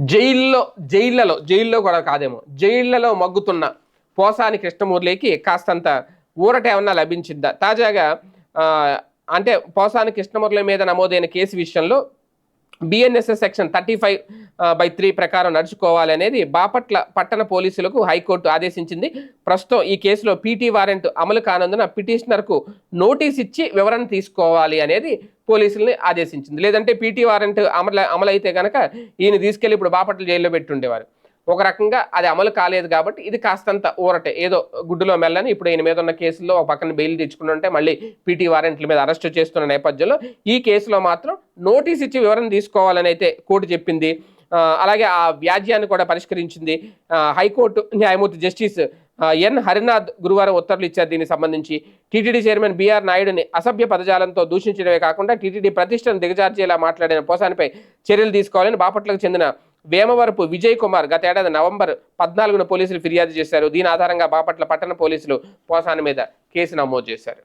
జైల్లో జైళ్ళలో జైల్లో కూడా కాదేమో జైళ్ళలో మగ్గుతున్న పోసాని కృష్ణమూర్తికి కాస్తంత ఊరట ఏమన్నా లభించిందా? తాజాగా అంటే పోసాని కృష్ణమూర్తి మీద నమోదైన కేసు విషయంలో BNSS section thirty five by three ప్రకారం నడుచుకోవాలనేది బాపట్ల పట్టణ పోలీసులకు హైకోర్టు ఆదేశించింది. ప్రస్తుతం ఈ కేసులో పీటీ వారెంట్ అమలు కానందున పిటిషనర్కు నోటీస్ ఇచ్చి వివరణ తీసుకోవాలి అనేది పోలీసుల్ని ఆదేశించింది. లేదంటే పీటీ వారెంట్ అమలు అమలైతే కనుక ఈయన తీసుకెళ్ళి ఇప్పుడు బాపట్ల జైల్లో పెట్టుండేవారు. ఒక రకంగా అది అమలు కాలేదు కాబట్టి ఇది కాస్తంత ఊరటే. ఏదో గుడ్డులో మెల్లని ఇప్పుడు ఈయన మీద ఉన్న కేసుల్లో ఒక పక్కన బెయిల్ తెచ్చుకుని ఉంటే మళ్ళీ పీటీ వారెంట్ల మీద అరెస్ట్ చేస్తున్న నేపథ్యంలో ఈ కేసులో మాత్రం నోటీస్ ఇచ్చి వివరణ తీసుకోవాలని అయితే కోర్టు చెప్పింది. అలాగే ఆ వ్యాజ్యాన్ని కూడా పరిష్కరించింది హైకోర్టు న్యాయమూర్తి జస్టిస్ ఎన్. హరినాథ్ గురువారం ఉత్తర్వులు ఇచ్చారు. దీనికి సంబంధించి టీటీడీ చైర్మన్ బీఆర్ నాయుడుని అసభ్య పదజాలంతో దూషించడమే కాకుండా టీటీడీ ప్రతిష్టను దిగజార్చేలా మాట్లాడిన పోసానిపై చర్యలు తీసుకోవాలని బాపట్లకు చెందిన వేమవరపు విజయ్ కుమార్ గత ఏడాది నవంబర్ పద్నాలుగున పోలీసులు ఫిర్యాదు చేశారు. దీని ఆధారంగా బాపట్ల పట్టణ పోలీసులు పోసాని మీద కేసు నమోదు చేశారు.